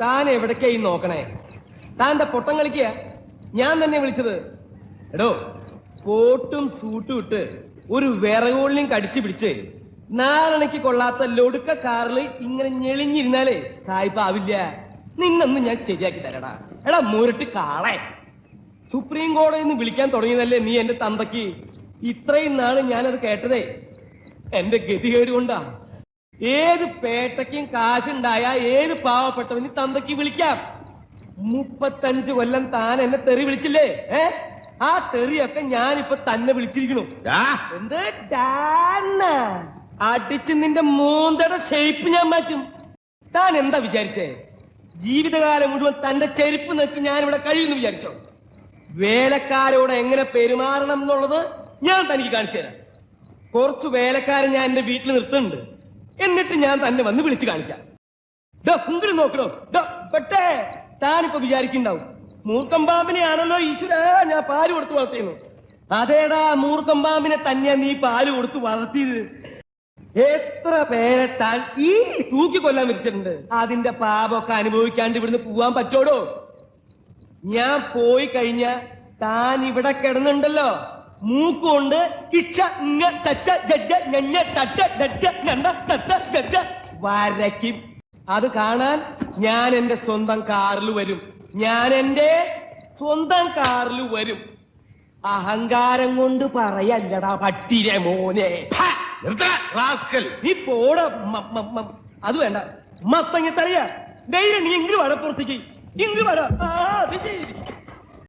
താൻ എവിടേക്കായി നോക്കണേ? താന്റെ പൊട്ടം കളിക്കുക? ഞാൻ തന്നെ വിളിച്ചത്. എടോ കോട്ടും സൂട്ടും ഇട്ട് ഒരു വിറകോളിനും കടിച്ചു പിടിച്ച് നാരണയ്ക്ക് കൊള്ളാത്ത ലൊടുക്ക കാറിൽ ഇങ്ങനെ ഞെളിഞ്ഞിരുന്നാലേ സായിപ്പാവില്ല നിന്നൊന്ന് ഞാൻ ശരിയാക്കി തരടാ. എടാ മുരട്ട് കാളെ. സുപ്രീം കോടതിയിൽ നിന്ന് വിളിക്കാൻ തുടങ്ങിയതല്ലേ നീ എന്റെ തന്തയ്ക്ക്? ഇത്രയും നാൾ ഞാനത് കേട്ടതേ. എന്റെ ഗതികേട് കൊണ്ടാ ഏത് പേട്ടയ്ക്കും കാശുണ്ടായ ഏത് പാവപ്പെട്ടവന് തന്തയ്ക്ക് വിളിക്കാം. മുപ്പത്തഞ്ച് കൊല്ലം താൻ എന്നെ തെറി വിളിച്ചില്ലേ? ഏ? ആ തെറിയൊക്കെ ഞാനിപ്പൊ തന്നെ വിളിച്ചിരിക്കണു. എന്ത്? അടിച്ച് നിന്റെ മൂന്തട ഷേപ്പ് ഞാൻ മാറ്റും. താൻ എന്താ വിചാരിച്ചേ? ജീവിതകാലം മുഴുവൻ തന്റെ ചെരുപ്പ് നോക്കി ഞാൻ ഇവിടെ കഴിയുന്നു വിചാരിച്ചോ? വേലക്കാരോട് എങ്ങനെ പെരുമാറണം എന്നുള്ളത് ഞാൻ തനിക്ക് കാണിച്ചു തരാം കുറച്ച് വേലക്കാരൻ ഞാൻ എന്റെ വീട്ടിൽ നിർത്തുന്നുണ്ട്. എന്നിട്ട് ഞാൻ തന്നെ വന്ന് വിളിച്ചു കാണിക്കാം. ഡോ, ഇങ്ങട് നോക്കണോ? പെട്ടേ. താനിപ്പോ വിചാരിക്കുണ്ടാവും മൂർക്കം പാമ്പിനെയാണല്ലോ ഈശ്വര ഞാൻ പാൽ കൊടുത്ത് വളർത്തിയെന്നു. അതേടാ മൂർക്കം പാമ്പിനെ തന്നെയാ നീ പാൽ കൊടുത്ത് വളർത്തിയത്. എത്ര പേരെ താൻ ഈ തൂക്കി കൊല്ലാൻ വിരിച്ചിട്ടുണ്ട് അതിന്റെ പാപമൊക്കെ അനുഭവിക്കാണ്ട് ഇവിടുന്ന് പോവാൻ പറ്റോടോ? ഞാൻ പോയി കഴിഞ്ഞ താൻ ഇവിടെ കിടന്നുണ്ടല്ലോ. മൂക്കുകൊണ്ട് ഇക്ഷ ഇങ്ങ ചച്ച ജജ്ജ ഞഞ്ഞ തട്ട ഡറ്റ ഞണ്ട തട്ട ഗജ്ജ വരയ്ക്കും. അത് കാണാൻ ഞാൻ എന്റെ സ്വന്തം കാറിൽ വരും. ഞാൻ എന്റെ സ്വന്തം കാറിൽ വരും. അഹങ്കാരം കൊണ്ട് പറയല്ലടാ പട്ടിരെ മോനെ. നീ പോട അത് വേണ്ട. മത്തങ്ങി തറിയ ധൈര്യം നീ ഇങ്ങനെ വട പുറത്തേക്ക്. ഇങ്ങ് വട. ആ അത് ശരി